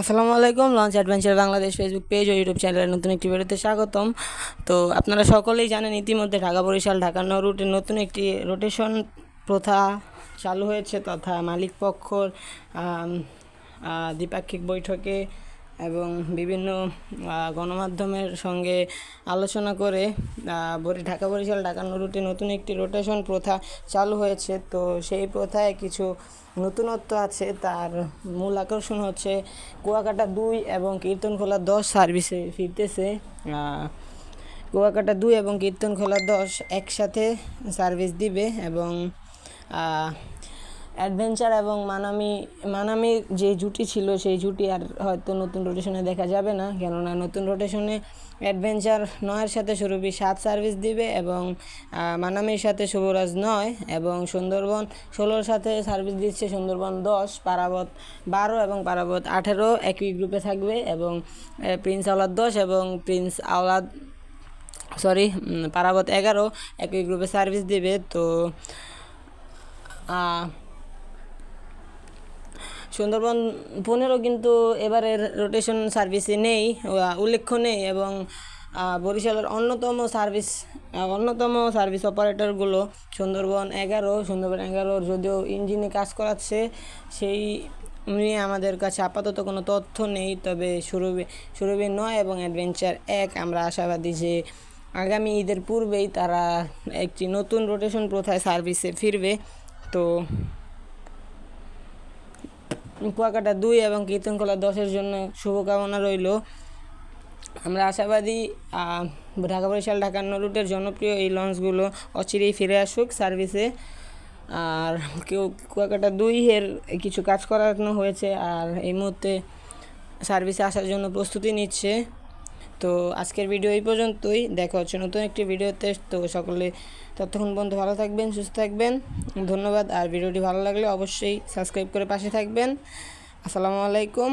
আসসালামু আলাইকুম launch adventure Bangladesh Facebook page ও YouTube চ্যানেলের নতুন একটি ভিডিওতে স্বাগতম। তো আপনারা সকলেই জানেন ইতিমধ্যে ঢাকা বরিশাল ঢাকা নৌ রুটে নতুন একটি রোটেশন প্রথা চালু হয়েছে তথা মালিক পক্ষর দ্বিপাক্ষিক বৈঠকে এবং বিভিন্ন গণমাধ্যমের সঙ্গে আলোচনা করে বরি- ঢাকা বরিশাল ঢাকা রুটে নতুন একটি রোটেশন প্রথা চালু হয়েছে। তো সেই প্রথায় কিছু নতুনত্ব আছে। তার মূল আকর্ষণ হচ্ছে কুয়াকাটা দুই এবং কীর্তনখোলা দশ সার্ভিসে ফিরতেছে। কুয়াকাটা দুই এবং কীর্তনখোলা দশ একসাথে সার্ভিস দিবে এবং অ্যাডভেঞ্চার এবং মানামি মানামি যে জুটি ছিল, সেই জুটি আর হয়তো নতুন রোটেশনে দেখা যাবে না। কেননা নতুন রোটেশনে অ্যাডভেঞ্চার নয়ের সাথে সুরভি সাত সার্ভিস দিবে এবং মানামির সাথে শুভরাজ নয় এবং সুন্দরবন ষোলোর সাথে সার্ভিস দিচ্ছে সুন্দরবন দশ, পারাবত বারো এবং পারাবত আঠেরো একই গ্রুপে থাকবে এবং প্রিন্স আওলাদ দশ এবং প্রিন্স আওলাদ সরি পারাবত এগারো একই গ্রুপে সার্ভিস দিবে। তো সুন্দরবন পনেরো কিন্তু এবারের রোটেশন সার্ভিসে নেই উল্লেখ্য নেই এবং বরিশালের অন্যতম সার্ভিস অন্যতম সার্ভিস অপারেটরগুলো সুন্দরবন এগারো, সুন্দরবন এগারোর যদিও ইঞ্জিনে কাজ করাচ্ছে, সেই নিয়ে আমাদের কাছে আপাতত কোনো তথ্য নেই, তবে সুরভি সুরভি নয় এবং অ্যাডভেঞ্চার এক। আমরা আশাবাদী যে আগামী ঈদের পূর্বেই তারা একটি নতুন রোটেশন প্রথায় সার্ভিসে ফিরবে। তো কুয়াকাটা দুই এবং কীর্তনকলা দশের জন্য শুভকামনা রইল। আমরা আশাবাদী ঢাকা বরিশাল ঢাকা রুটের জনপ্রিয় এই লঞ্চগুলো অচিরেই ফিরে আসুক সার্ভিসে। আর কেউ কুয়াকাটা দুই এর কিছু কাজ করানো হয়েছে আর এই মুহূর্তে সার্ভিসে আসার জন্য প্রস্তুতি নিচ্ছে। তো আজকের ভিডিও এই পর্যন্তই। দেখা হচ্ছে নতুন একটি ভিডিওতে তো সকলে ততক্ষণ বন্ধু ভালো থাকবেন, সুস্থ থাকবেন। ধন্যবাদ। আর ভিডিওটি ভালো লাগলে অবশ্যই সাবস্ক্রাইব করে পাশে থাকবেন। আসসালামু আলাইকুম।